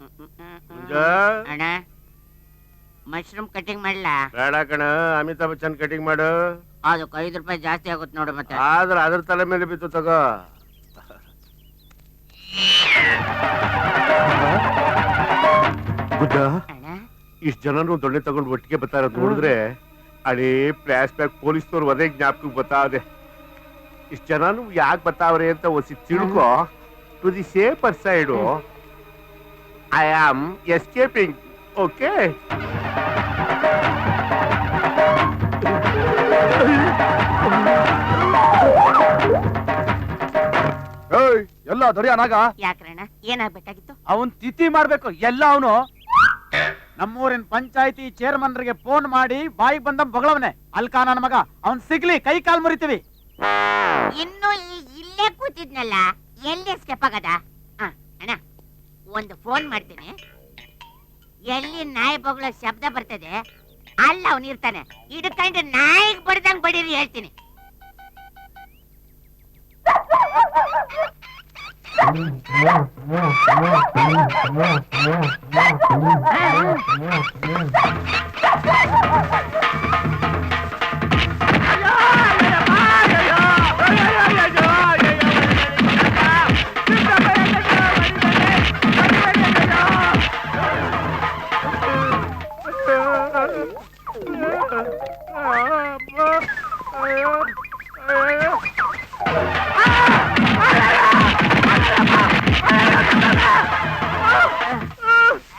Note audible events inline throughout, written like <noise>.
ಮುಂಜ. ಅಣ್ಣ mushroom cutting ಮಾಡ್ಲಾ? ಬೇಡ ಕಣ ಅಮಿತಾಬ್ ಬಚ್ಚನ್ ಕಟಿಂಗ್ ಮಾಡು. ಅದಕ್ಕೆ ಐದು ರೂಪಾಯಿ ಜಾಸ್ತಿ ಆಗುತ್ತೆ ನೋಡು ಮತ್ತೆ. ಆದ್ರೆ ಅದ್ರ ತಲೆ ಮೇಲೆ ಬಿತ್ತು ತಗೋ. ಗುಡ್ಡ ಅಣ್ಣ. ಇಷ್ಟ್ ಜನರು ದೊಡ್ಡ ತಗೊಂಡು ಒಟ್ಟಿಗೆ ಬರ್ತಾ ಇರೋದು ನೋಡಿದ್ರೆ ಅದೇ ಫ್ಲಾಶ್ ಬ್ಯಾಕ್ ಪೊಲೀಸ್ನವ್ರು ಅದೇ ಜ್ಞಾಪಕಕ್ಕೆ ಬರ್ತಾವೆ ಇಷ್ಟ್ ಜನನು ಯಾಕೆ ಬರ್ತಾವ್ರೆ ಅಂತ ಒಸಿ ತಿಳ್ಕೊ to the safer side I am escaping okay ಎಲ್ಲ ದೊರೆಯನಾಗ ಯಾಕ್ರಣ್ಣ ಏನಾಗ್ಬೇಕಾಗಿತ್ತು? ಅವನ್ ತಿಥಿ ಮಾಡ್ಬೇಕು ಎಲ್ಲ ಅವನು. ನಮ್ಮೂರಿನ ಪಂಚಾಯತಿ ಚೇರ್ಮನ್ರಿಗೆ ಫೋನ್ ಮಾಡಿ ಬಾಯಿ ಬಂದ ಬಗಳವನೆ. ಅಲ್ಕಾ ನನ್ನ ಮಗ. ಅವನ್ ಸಿಗ್ಲಿ ಕೈ ಕಾಲ್ ಮುರಿತೀವಿ. ಇನ್ನು ಇಲ್ಲೇ ಕೂತಿದ್ನಲ್ಲ ಎಲ್ಲಿ ಸ್ಟೆಪ್ ಆಗದ? ಆ, ಅಣ್ಣ ಒಂದು ಫೋನ್ ಮಾಡ್ತೀನಿ. ಎಲ್ಲಿ ನಾಯಿ ಬೊಗಳ ಶಬ್ದ ಬರ್ತದೆ, ಅಲ್ಲ ಅವನು ಇರ್ತಾನೆ. ಹಿಡ್ಕೊಂಡು ನಾಯಿಗೆ ಬಡ್ದಂಗ್ ಬಡೀರಿ ಹೇಳ್ತೀನಿ. <laughs>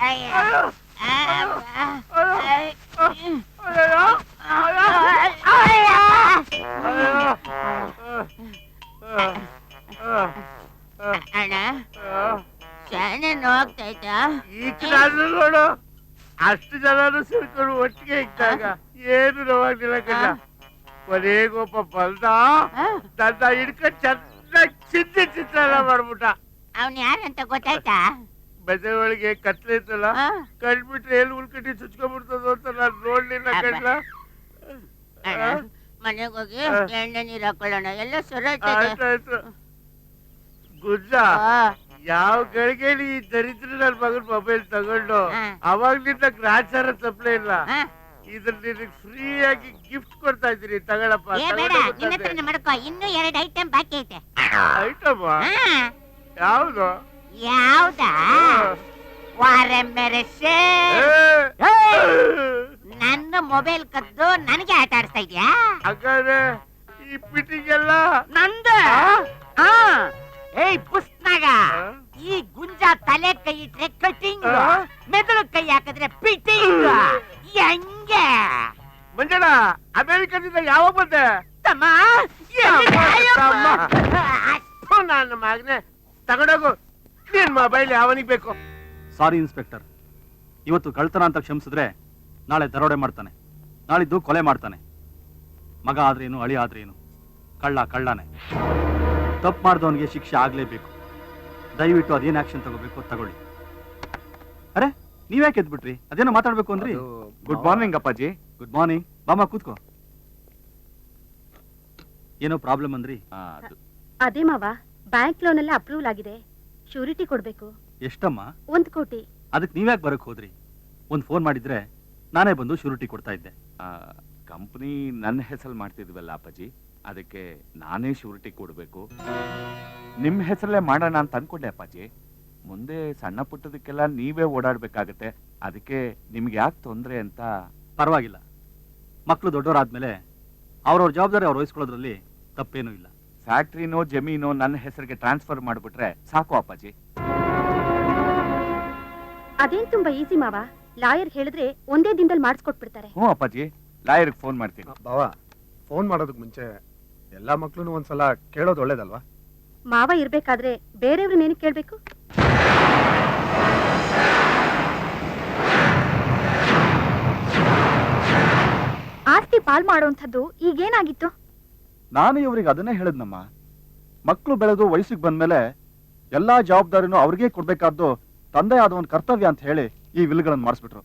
ಅಯ್ಯ. ಆ, ಆ, ಅಯ್ಯ. ಅಣ್ಣ ಅಷ್ಟು ಜನರು ಸೇರ್ಕೊಂಡು ಒಟ್ಟಿಗೆ ಇದ್ದಾಗ ಏನು ನೋವಾಗಿಲ್ಲ ಕಣ್ಣ ಕೊನೆಗೊಬ್ಬ ಬಂದ ನನ್ನ ಹಿಡ್ಕ ಚೆನ್ನಾಗಿ ಚಿಂತೆ ಚಿತ್ರಣ ಮಾಡ್ಬಿಟ್ಟ. ಅವನ್ ಯಾರಂತ ಗೊತ್ತಾಯ್ತಾ? ಬೆದೆ ಒಳಗೆ ಕತ್ಲೆ ಇತ್ತಲ್ಲ? ಕಂಡ್ಬಿಟ್ರೆ ಎಲ್ಲಿ ಉಳ್ಕಟ್ಟಿ ಚುಚ್ಕೊಂಡ್ಬಿಡ್ತದೋ ಅಂತ ನಾನು ನೋಡ್ಲಿಲ್ಲ. ಕಣ್ಣ ಮನೆಗೆ ಹೋಗಿ ಎಣ್ಣೆ ನೀರ್ ಹಾಕೊಳ್ಳೋಣ ಎಲ್ಲ ಆಯ್ತಾಯ್ತು. ಗುಜ್ಜ? ಯಾವ ಗಳಿಗೆಲಿ ಈ ದರಿದ್ರ ನನ್ನ ಮಗನ್ ಮೊಬೈಲ್ ತಗೊಂಡು ಆ. ಅವಾಗ್ಲಿಂದ ಗ್ರಾಚಾರ ತಪ್ಪಲೇ ಇಲ್ಲ. ಇದ್ರಲ್ಲಿ ಇದ್ರ ಫ್ರೀಯಾಗಿ ಫ್ರೀ ಆಗಿ ಗಿಫ್ಟ್ ಕೊಡ್ತಾ ಇದ್ರಿ ತಗೊಳಪ್ಪ ಏ ಬೇಡ. ನಿನ್ನ ಹತ್ರನೇ ಮಾಡ್ಕೋ. ಇನ್ನೂ ಎರಡು ಐಟಮ್ ಬಾಕಿ ಐತೆ. ಐಟಮ್ ಯಾವ್ದು? ಯಾವ್ದಾ? ನನ್ನ ಮೊಬೈಲ್ ಕದ್ದು ನನಗೆ ಆಟ ಆಡಿಸ್ತಾ ಇದ್ಯಾ? ಹಾಗಾದ್ರೆ ಈ ಪಿಟಿಗೆಲ್ಲ ಎಲ್ಲ ನಂದ? ಏಯ್ ಪುಸ್ತಕ ಈ ಗುಂಜ ತಲೆ ಕೈ ಇಟ್ರೆ ಕಟಿಂಗ್? ಮೆದುಳು ಕೈ ಹಾಕಿದ್ರೆ ಪಿಟಿಂಗ್ ಹೆಂಗೆ? ಮಂಜಣ್ಣ ಅಮೆರಿಕದಿಂದ ಯಾವಾಗ ಬಂದೆ? ತಮ್ಮ ನನ್ನ ಮಗನೆ ತಗೊಂಡೋಗು. ನಿನ್ ಮೊಬೈಲ್ ಯಾವನಿಗೆ ಬೇಕು? ಸಾರಿ ಇನ್ಸ್ಪೆಕ್ಟರ್ ಇವತ್ತು ಕಳ್ತನ ಅಂತ ಕ್ಷಮಿಸಿದ್ರೆ ನಾಳೆ ದರೋಡೆ ಮಾಡ್ತಾನೆ. ನಾಳಿದ್ದು ಕೊಲೆ ಮಾಡ್ತಾನೆ. ಮಗ ಆದ್ರೇನು ಅಳಿ ಆದ್ರೇನು? ಕಳ್ಳ ಕಳ್ಳನೇ. ತಪ್ಪು ಮಾಡಿದವನಿಗೆ ಶಿಕ್ಷೆ ಆಗ್ಲೇಬೇಕು. ದಯವಿಟ್ಟು ಅದೇನು ಆಕ್ಷನ್ ತಗೋಬೇಕು ತಗೊಳ್ಳಿ. ಅರೆ ನೀವ್ಯಾಕೆ ಎದ್ಬಿಟ್ರಿ? ಅದೇನೋ ಮಾತಾಡ್ಬೇಕು ಅಂದ್ರಿ? ಗುಡ್ ಮಾರ್ನಿಂಗ್ ಅಪ್ಪಾಜಿ. ಗುಡ್ ಮಾರ್ನಿಂಗ್ ಬಾಮ ಕೂತ್ಕೋ. ಏನೋ ಪ್ರಾಬ್ಲಮ್ ಅಂದ್ರಿ? ಅದೇ. ಮಾವ ಬ್ಯಾಂಕ್ ಲೋನ್ ಎಲ್ಲ ಅಪ್ರೂವಲ್ ಆಗಿದೆ. ಶ್ಯೂರಿಟಿ ಕೊಡ್ಬೇಕು. ಎಷ್ಟಮ್ಮ? ಒಂದ್ ಕೋಟಿ. ಅದಕ್ಕೆ ನೀವ್ಯಾಕೆ ಬರಕ್ ಹೋದ್ರಿ? ಒಂದ್ ಫೋನ್ ಮಾಡಿದ್ರೆ ನಾನೇ ಬಂದು ಶೂರಿಟಿ ಕೊಡ್ತಾ ಇದ್ದೆ. ಕಂಪ್ನಿ ನನ್ನ ಹೆಸರು ಮಾಡ್ತಿದ್ವಲ್ಲ ಅಪ್ಪಾಜಿ. ಅದಕ್ಕೆ ನಾನೇ ಶೂರಿಟಿ ಕೊಡಬೇಕು. ನಿಮ್ಮ ಹೆಸರಲ್ಲೇ ಮಾಡೋಣ ಅಂತ ಅಂದ್ಕೊಂಡೆ ಅಪ್ಪಾಜಿ. ಮುಂದೆ ಸಣ್ಣ ಪುಟ್ಟದಕ್ಕೆಲ್ಲ ನೀವೇ ಓಡಾಡಬೇಕಾಗತ್ತೆ. ಅದಕ್ಕೆ ನಿಮ್ಗೆ ಯಾಕೆ ತೊಂದರೆ ಅಂತ? ಪರವಾಗಿಲ್ಲ. ಮಕ್ಕಳು ದೊಡ್ಡವರಾದ್ಮೇಲೆ ಅವ್ರವ್ರ ಜವಾಬ್ದಾರಿ ಅವ್ರು ವಹಿಸ್ಕೊಳ್ಳೋದ್ರಲ್ಲಿ ತಪ್ಪೇನೂ ಇಲ್ಲ. ಫ್ಯಾಕ್ಟ್ರಿನೋ ಜಮೀನೋ ನನ್ನ ಹೆಸರಿಗೆ ಟ್ರಾನ್ಸ್ಫರ್ ಮಾಡಿಬಿಟ್ರೆ ಸಾಕು ಅಪ್ಪಾಜಿ. ಅದೇನ್ ತುಂಬಾ ಈಸಿ ಮಾವ? ಲಾಯರ್ ಹೇಳಿದ್ರೆ ಒಂದೇ ದಿನದಲ್ಲಿ ಮಾಡಿಸ್ಕೊಟ್ಬಿಡ್ತಾರೆ. ಹ್ಞೂ ಅಪ್ಪಾಜಿ. ಲಾಯರ್ಗೆ ಫೋನ್ ಮಾಡ್ತೀನಿ. ಬಾವ ಫೋನ್ ಮಾಡೋದಕ್ಕೆ ಮುಂಚೆ ಎಲ್ಲಾ ಮಕ್ಳು ಒಂದ್ಸಲ ಕೇಳೋದು ಒಳ್ಳೇದಲ್ವಾ? ಮಾವ ಇರ್ಬೇಕಾದ್ರೆ ಏನು ಕೇಳ್ಬೇಕು. ಆಸ್ತಿ ಪಾಲ್ ಮಾಡುವಂಥದ್ದು ಈಗೇನಾಗಿತ್ತು? ನಾನು ಇವರಿಗೆ ಅದನ್ನೇ ಹೇಳಿದ್ನಮ್ಮ. ಮಕ್ಕಳು ಬೆಳೆದು ವಯಸ್ಸಿಗೆ ಬಂದ್ಮೇಲೆ ಎಲ್ಲಾ ಜವಾಬ್ದಾರಿನೂ ಅವ್ರಿಗೆ ಕೊಡ್ಬೇಕಾದ್ದು ತಂದೆ ಆದ ಒಂದು ಕರ್ತವ್ಯ ಅಂತ ಹೇಳಿ ಈ ವಿಲ್ಗಳನ್ನು ಮಾಡಿಸ್ಬಿಟ್ರು.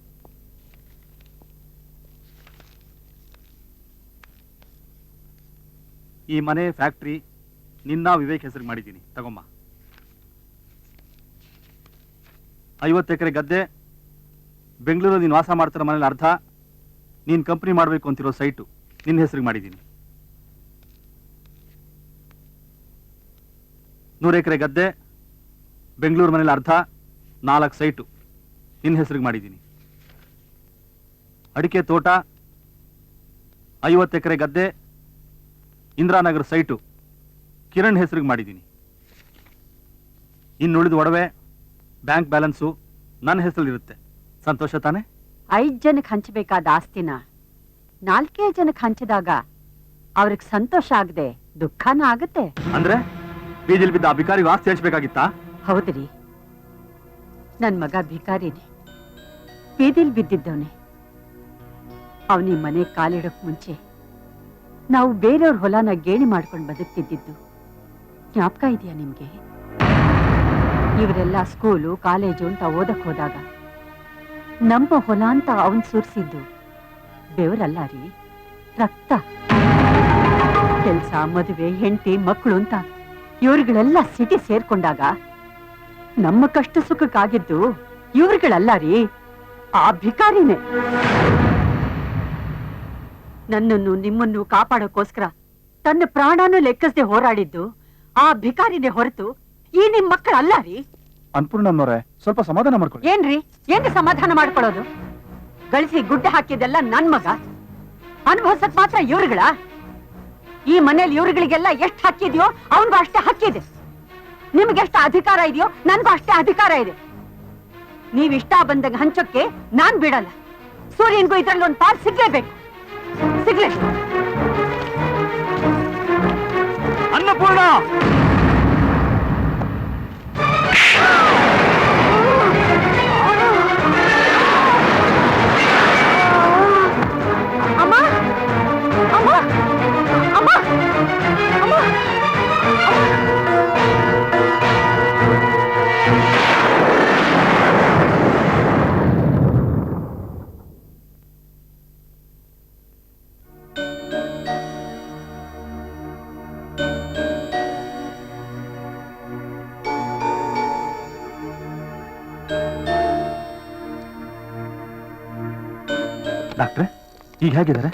ಈ ಮನೆ ಫ್ಯಾಕ್ಟ್ರಿ ನಿನ್ನ ವಿವೇಕ್ ಹೆಸರಿಗೆ ಮಾಡಿದ್ದೀನಿ. ತಗೊಮ್ಮ. ಐವತ್ತು ಎಕರೆ ಗದ್ದೆ, ಬೆಂಗಳೂರಲ್ಲಿ ನೀನು ವಾಸ ಮಾಡ್ತಿರೋ ಮನೇಲಿ ಅರ್ಧ, ನೀನು ಕಂಪ್ನಿ ಮಾಡಬೇಕು ಅಂತಿರೋ ಸೈಟು ನಿನ್ನ ಹೆಸರಿಗೆ ಮಾಡಿದ್ದೀನಿ. ನೂರು ಎಕರೆ ಗದ್ದೆ, ಬೆಂಗಳೂರು ಮನೇಲಿ ಅರ್ಧ, ನಾಲ್ಕು ಸೈಟು ನಿನ್ನ ಹೆಸರಿಗೆ ಮಾಡಿದ್ದೀನಿ. ಅಡಿಕೆ ತೋಟ, ಐವತ್ತು ಎಕರೆ ಗದ್ದೆ ಇಂದಿರಾನಗರ ಸೈಟು ಕಿರಣ್ ಹೆಸರಿಗೆ ಮಾಡಿದ್ದೀನಿ. ಇನ್ನುಳಿದ ಒಡವೆ ಬ್ಯಾಂಕ್ ಬ್ಯಾಲೆನ್ಸು ನನ್ನ ಹೆಸರಲ್ಲಿರುತ್ತೆ. ಸಂತೋಷ ತಾನೆ? ಐದು ಜನಕ್ಕೆ ಹಂಚಬೇಕಾದ ಆಸ್ತಿನ ನಾಲ್ಕೇ ಜನಕ್ಕೆ ಹಂಚಿದಾಗ ಅವ್ರಿಗೆ ಸಂತೋಷ ಆಗದೆ ದುಃಖನ ಆಗತ್ತೆ. ಅಂದ್ರೆ ಬೀದಿಲ್ ಬಿದ್ದ ಆ ಬಿಕಾರಿಗೆ ಆಸ್ತಿ ಹಂಚಬೇಕಾಗಿತ್ತಾ? ಹೌದ್ರಿ. ನನ್ ಮಗ ಭಿಕಾರಿನೇ. ಬೀದಿಲ್ ಬಿದ್ದಿದ್ದವನೇ. ಅವನಿ ಮನೆ ಕಾಲಿಡಕ್ ಮುಂಚೆ ನಾವು ಬೇರೆಯವ್ರ ಹೊಲನ ಗೇಣಿ ಮಾಡ್ಕೊಂಡು ಬದುಕ್ತಿದ್ದಿದ್ದು. ಜ್ಞಾಪಕ ಇದೆಯಾ ನಿಮ್ಗೆ? ಇವರೆಲ್ಲ ಸ್ಕೂಲು, ಕಾಲೇಜು ಅಂತ ಓದಕ್ ಹೋದಾಗ ನಮ್ಮ ಹೊಲ ಅಂತ ಅವನ್ ಸುರಿಸಿದ್ದು. ಬೆವರಲ್ಲ ರೀ, ರಕ್ತ. ಕೆಲ್ಸ, ಮದುವೆ, ಹೆಂಡತಿ ಮಕ್ಕಳು ಅಂತ ಇವ್ರುಗಳೆಲ್ಲ ಸಿಟಿ ಸೇರ್ಕೊಂಡಾಗ ನಮ್ಮ ಕಷ್ಟ ಸುಖಕ್ಕಾಗಿದ್ದು ಇವ್ರುಗಳಲ್ಲ ರೀ, ಆ ಭಿಕಾರಿನೇ. ನನ್ನನ್ನು ನಿಮ್ಮನ್ನು ಕಾಪಾಡೋಕೋಸ್ಕರ ತನ್ನ ಪ್ರಾಣನೂ ಲೆಕ್ಕಿಸದೆ ಹೋರಾಡಿದ್ದು ಆ ಭಿಕಾರಿನೇ ಹೊರತು ಈ ನಿಮ್ ಮಕ್ಕಳಲ್ಲ ರೀ? ಅನ್ಪೂರ್ಣಮ್ಮನವ್ರೆ ಸ್ವಲ್ಪ ಸಮಾಧಾನ ಮಾಡ್ಕೊಳ್ಳಿ. ಏನ್ರಿ? ಏನ್ರಿ ಸಮಾಧಾನ ಮಾಡ್ಕೊಳ್ಳೋದು? ಗಳಿಸಿ ಗುಡ್ಡ ಹಾಕಿದೆಲ್ಲ ನನ್ ಮಗ. ಅನುಭವಿಸಕ್ ಮಾತ್ರ ಇವ್ರುಗಳ. ಈ ಮನೇಲಿ ಇವ್ರುಗಳಿಗೆಲ್ಲ ಎಷ್ಟ್ ಹಾಕಿದ್ಯೋ ಅವನ್ಗೂ ಅಷ್ಟೇ ಹಕ್ಕಿದೆ ನಿಮ್ಗೆ ಎಷ್ಟು ಅಧಿಕಾರ ಇದೆಯೋ ನನ್ಗೂ ಅಷ್ಟೇ ಅಧಿಕಾರ ಇದೆ. ನೀವ್ ಇಷ್ಟ ಬಂದಾಗ ಹಂಚಕ್ಕೆ ನಾನ್ ಬಿಡಲ್ಲ. ಸೂರ್ಯನ್ಗೂ ಇದ್ರಲ್ಲಿ ಒಂದ್ ಪಾಲ್ ಸಿಗ್ಲೇಬೇಕು. ಸಿಗ್ಲೇ ಅನ್ನಪೂರ್ಣ ಡಾಕ್ಟ್ರೆ ಈಗ ಹೇಗಿದ್ದಾರೆ?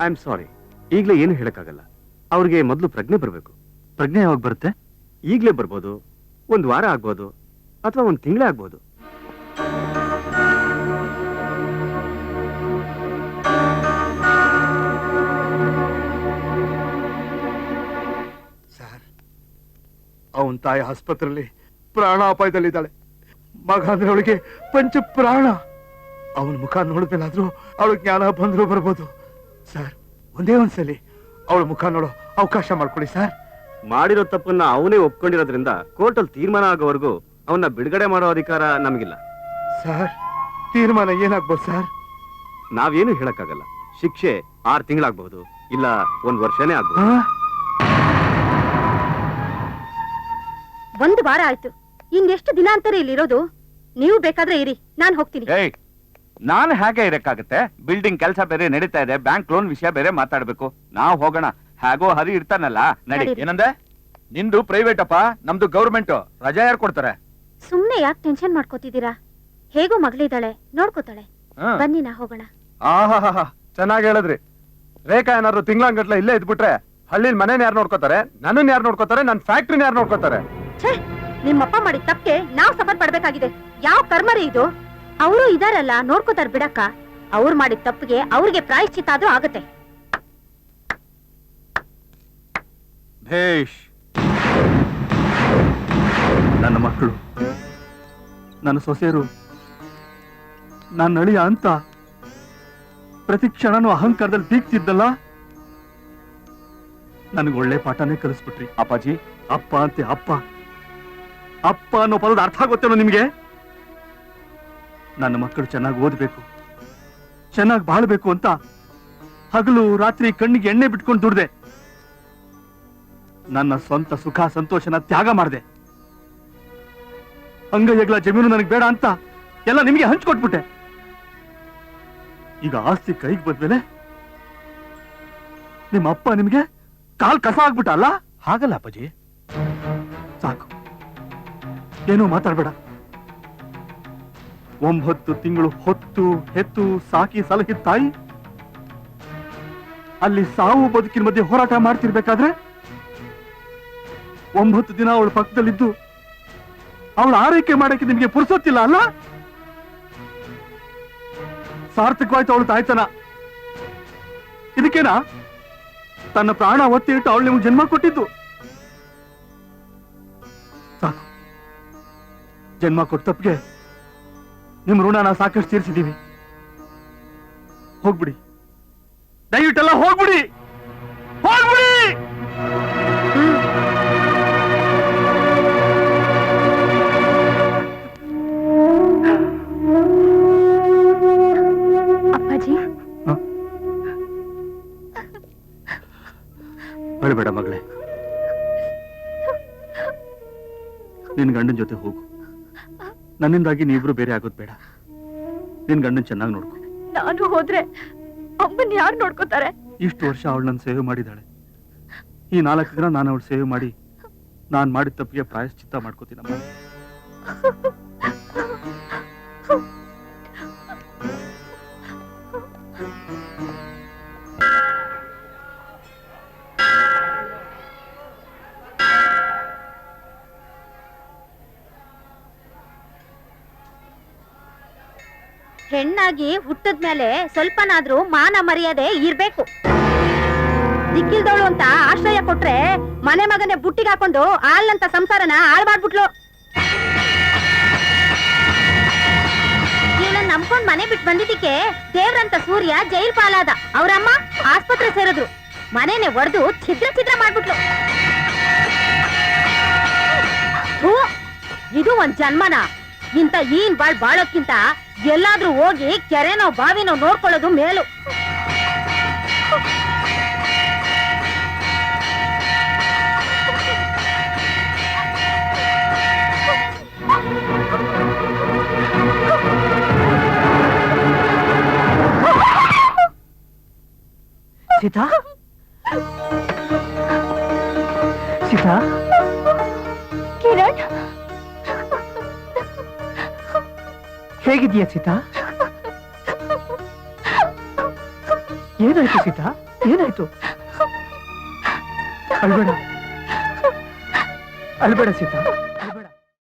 ಐ ಆಮ್ ಸಾರಿ ಈಗಲೇ ಏನು ಹೇಳಕ್ಕಾಗಲ್ಲ. ಅವ್ರಿಗೆ ಮೊದಲು ಪ್ರಜ್ಞೆ ಬರಬೇಕು. ಪ್ರಜ್ಞೆ ಯಾವಾಗ ಬರುತ್ತೆ? ಈಗಲೇ ಬರ್ಬೋದು. ಒಂದು ವಾರ ಆಗ್ಬೋದು. ಅಥವಾ ಒಂದು ತಿಂಗಳೇ ಆಗ್ಬೋದು. ಸರ್ ಅವನ್ ತಾಯಿ ಆಸ್ಪತ್ರೆಯಲ್ಲಿ ಪ್ರಾಣಾಪಾಯದಲ್ಲಿದ್ದಾಳೆ. ಮಗ ಅಂದ್ರೆ ಅವಳಿಗೆ ಪಂಚ ಪ್ರಾಣ ಅವನ ಮುಖ ನೋಡಿದ್ಮೇಲಾದ್ರೂ ಅವಳು ಜ್ಞಾನ ಬಂದ್ರು ಬರ್ಬೋದು. ಸರ್ ಒಂದೇ ಒಂದ್ಸಲಿ ಅವಳ ಮುಖ ನೋಡೋ ಅವಕಾಶ ಮಾಡ್ಕೊಡಿ ಸರ್. ಮಾಡಿರೋ ತಪ್ಪನ್ನ ಅವನೇ ಒಪ್ಕೊಂಡಿರೋದ್ರಿಂದ ಕೋರ್ಟಲ್ಲಿ ತೀರ್ಮಾನ ಆಗೋವರೆಗೂ ಅವನ್ನ ಬಿಡುಗಡೆ ಮಾಡೋ ಅಧಿಕಾರ ನಮಗಿಲ್ಲ. ಸರ್ ತೀರ್ಮಾನ ಏನಾಗ್ಬೋದು ಸರ್? ನಾವೇನು ಹೇಳಕ್ಕಾಗಲ್ಲ. ಶಿಕ್ಷೆ ಆರು ತಿಂಗಳಾಗ್ಬಹುದು ಇಲ್ಲ ಒಂದ್ ವರ್ಷನೇ ಆಗ್ಬಹುದು? ಒಂದು ವಾರ ಆಯ್ತು. ಇನ್ನೆಷ್ಟು ದಿನ ಅಂತಾರೆ ಇಲ್ಲಿರೋದು? ನೀವು ಬೇಕಾದ್ರೆ ಇರಿ ನಾನು ಹೋಗ್ತೀನಿ. ಏಯ್ ನಾನು ಹೇಗೆ ಇರಕ್ಕಾಗತ್ತೆ? ಬಿಲ್ಡಿಂಗ್ ಕೆಲಸ ಬೇರೆ ನಡೀತಾ ಇದೆ ಬ್ಯಾಂಕ್ ಲೋನ್ ವಿಷಯ ಬೇರೆ ಮಾತಾಡ್ಬೇಕು. ನಾವು ಹೋಗೋಣ. ಹೇಗೋ ಹರಿ ಇರ್ತಾನಲ್ಲ ನಡಿ. ನಡೀರಿ. ಏನಂದೆ? ನಿಂದು ಪ್ರೈವೇಟ್ ಅಪ್ಪ ನಮ್ದು ಗೌರ್ಮೆಂಟ್ ರಜಾ ಯಾರು ಕೊಡ್ತಾರೆ? ಸುಮ್ನೆ ಯಾಕೆ ಟೆನ್ಷನ್ ಮಾಡ್ಕೋತಿದ್ದೀರಾ? ಹೇಗೋ ಮಗಳಿದ್ದಾಳೆ ನೋಡ್ಕೋತಾಳೆ. ಬನ್ನಿ ನಾ ಹೋಗೋಣ. ಆಹಾ ಚೆನ್ನಾಗಿ ಹೇಳಿದ್ರಿ. ರೇಖಾ ಏನಾದ್ರು ತಿಂಗ್ಳಂಗಟ್ಲೆ ಇಲ್ಲೇ ಇದ್ಬಿಟ್ರೆ ಹಳ್ಳಿಲ್ ಮನೇನ ಯಾರು ನೋಡ್ಕೋತಾರೆ? ನನ್ನನ್ ಯಾರು ನೋಡ್ಕೋತಾರೆ? ನನ್ನ ಫ್ಯಾಕ್ಟ್ರಿನ ಯಾರು ನೋಡ್ಕೋತಾರೆ? ಛೇ ನಿಮ್ಮಪ್ಪ ಮಾಡಿದ ತಪ್ಪೆ ನಾವ್ ಸಫರ್ ಪಡ್ಬೇಕಾಗಿದೆ. ಯಾವ ಕರ್ಮರಿ ಇದು? ಅವರು ಇದಾರಲ್ಲ, ನೋಡ್ಕೋತಾರ ಬಿಡಕ್ಕ. ಅವ್ರು ಮಾಡಿದ ತಪ್ಪಿಗೆ ಅವ್ರಿಗೆ ಪ್ರಾಯಶ್ಚಿತ ಆದ್ರೂ ಆಗತ್ತೆ. ಭೇಷ್. ನನ್ನ ಮಕ್ಕಳು, ನನ್ನ ಸೊಸೆಯರು, ನನ್ನ ಅಳಿಯ ಅಂತ ಪ್ರತಿ ಕ್ಷಣನೂ ಅಹಂಕಾರದಲ್ಲಿ ಬೀಗ್ತಿದ್ದಲ್ಲ? ನನಗೆ ಒಳ್ಳೆ ಪಾಠನೇ ಕಲಿಸ್ಬಿಟ್ರಿ. ಅಪ್ಪಾಜಿ, ಅಪ್ಪ ಅಂತೆ ಅಪ್ಪ. ಅಪ್ಪ ಅನ್ನೋ ಪದದ ಅರ್ಥ ಗೊತ್ತೇನೋ ನಿಮಗೆ? ನನ್ನ ಮಕ್ಕಳು ಚೆನ್ನಾಗಿ ಓದ್ಬೇಕು ಚೆನ್ನಾಗಿ ಬಾಳ್ಬೇಕು ಅಂತ ಹಗಲು ರಾತ್ರಿ ಕಣ್ಣಿಗೆ ಎಣ್ಣೆ ಬಿಟ್ಕೊಂಡು ದುಡ್ದೆ. ನನ್ನ ಸ್ವಂತ ಸುಖ ಸಂತೋಷನ ತ್ಯಾಗ ಮಾಡಿದೆ. ಅಂಗೈಯಗಳ ಜಮೀನು ನನಗೆ ಬೇಡ ಅಂತ ಎಲ್ಲ ನಿಮಗೆ ಹಂಚ್ಕೊಟ್ಬಿಟ್ಟೆ. ಈಗ ಆಸ್ತಿ ಕೈಗೆ ಬಂದ್ಮೇಲೆ ನಿಮ್ಮ ಅಪ್ಪ ನಿಮಗೆ ಕಾಲ್ ಕಸ ಆಗ್ಬಿಟ್ಟ ಅಲ್ಲ? ಹಾಗಲ್ಲ ಅಪ್ಪಾಜಿ. ಸಾಕು. ಏನೂ ಮಾತಾಡ್ಬೇಡ. ಒಂಬತ್ತು ತಿಂಗಳು ಹೊತ್ತು, ಹೆತ್ತು, ಸಾಕಿ, ಸಲಹಿ ತಾಯಿ. ಅಲ್ಲಿ ಸಾವು ಬದುಕಿನ ಮಧ್ಯೆ ಹೋರಾಟ ಮಾಡ್ತಿರ್ಬೇಕಾದ್ರೆ? ಒಂಬತ್ತು ದಿನ ಅವಳು ಪಕ್ಕದಲ್ಲಿದ್ದು, ಅವಳ ಆರೈಕೆ ಮಾಡಕ್ಕೆ ನಿಮಗೆ ಪುರ್ಸೊತ್ತಿಲ್ಲ ಅಲ್ಲ? ಸಾರ್ಥಕವಾಯ್ತು ಅವಳು ತಾಯ್ತನ. ಇದಕ್ಕೇನಾ? ತನ್ನ ಪ್ರಾಣ ಒತ್ತಿ ಇಟ್ಟು ಅವಳು ನಿಮ್ಗೆ ಜನ್ಮ ಕೊಟ್ಟಿದ್ದು. ಜನ್ಮ ಕೊಟ್ಟ ತಪ್ಪಿಗೆ ನಿಮ್ ಋಣನ ಸಾಕಷ್ಟು ತೀರಿಸಿದೀವಿ ಹೋಗ್ಬಿಡಿ. ದಯವಿಟ್ಟೆಲ್ಲ ಹೋಗ್ಬಿಡಿ. ಹೋಗ್ಬಿಡಿ! ಅಪ್ಪಾಜಿ? ಅಳಬೇಡ ಮಗಳೇ. ನಿನ್ ಗಂಡನ ಜೊತೆ ಹೋಗು. ನನ್ನಿಂದಾಗಿ ನೀವಿಬ್ರು ಬೇರೆ ಆಗೋದ್ ಬೇಡ. ನಿನ್ ಗಂಡನ್ ಚೆನ್ನಾಗಿ ನೋಡ್ಕೊ. ನಾನು ಹೋದ್ರೆ ಅಮ್ಮನ್ ಯಾರು ನೋಡ್ಕೋತಾರೆ? ಇಷ್ಟು ವರ್ಷ ಅವಳು ನನ್ನ ಸೇವೆ ಮಾಡಿದಾಳೆ. ಈ ನಾಲ್ಕು ದಿನ ನಾನು ಅವಳು ಸೇವೆ ಮಾಡಿ ನಾನು ಮಾಡಿದ ತಪ್ಪಿಗೆ ಪ್ರಾಯಶ್ಚಿತ್ತ ಮಾಡ್ಕೋತೀನಮ್ಮ. <laughs> ಹೆಣ್ಣಾಗಿ ಹುಟ್ಟದ್ಮೇಲೆ ಸ್ವಲ್ಪನಾದ್ರೂ ಮಾನ ಮರ್ಯಾದೆ ಇರ್ಬೇಕು. ದಿಕ್ಕಿಲ್ದವಳು ಅಂತ ಆಶ್ರಯ ಕೊಟ್ರೆ ಮನೆ ಮಗನೇ ಬುಟ್ಟಿಗೆ ಹಾಕೊಂಡು ಆಳ್ನಂತ ಸಂಸಾರನ ಹಾಳ್ ಮಾಡ್ಬಿಟ್ಲು ನಂಬ್ಕೊಂಡ್ ಮನೆ ಬಿಟ್ಟು ಬಂದಿದ್ದಕ್ಕೆ ದೇವ್ರಂತ ಸೂರ್ಯ ಜೈಲ್ ಪಾಲಾದ. ಅವ್ರಮ್ಮ ಆಸ್ಪತ್ರೆ ಸೇರಿದ್ರು. ಮನೇನೆ ಒಡೆದು ಛಿದ್ರ ಛಿದ್ರ ಮಾಡ್ಬಿಟ್ಲು. ಇದು ಒಂದ್ ಜನ್ಮನ? ಇಂತ ಈನ್ ಬಾಳ್ ಬಾಳೋಕ್ಕಿಂತ ಎಲ್ಲಾದ್ರೂ ಹೋಗಿ ಕೆರೆನೋ ಬಾವಿನೋ ನೋಡ್ಕೊಳ್ಳೋದು ಮೇಲು. ಸೀತಾ? ಸೀತಾ? ಕಿರಣ್? ಹೇಗಿದೀಯ ಸೀತಾ? ಏನಾಯ್ತು ಸೀತಾ? ಏನಾಯ್ತು? ಅಲ್ಬೇಡ. ಅಲ್ಬೇಡ ಸೀತಾ.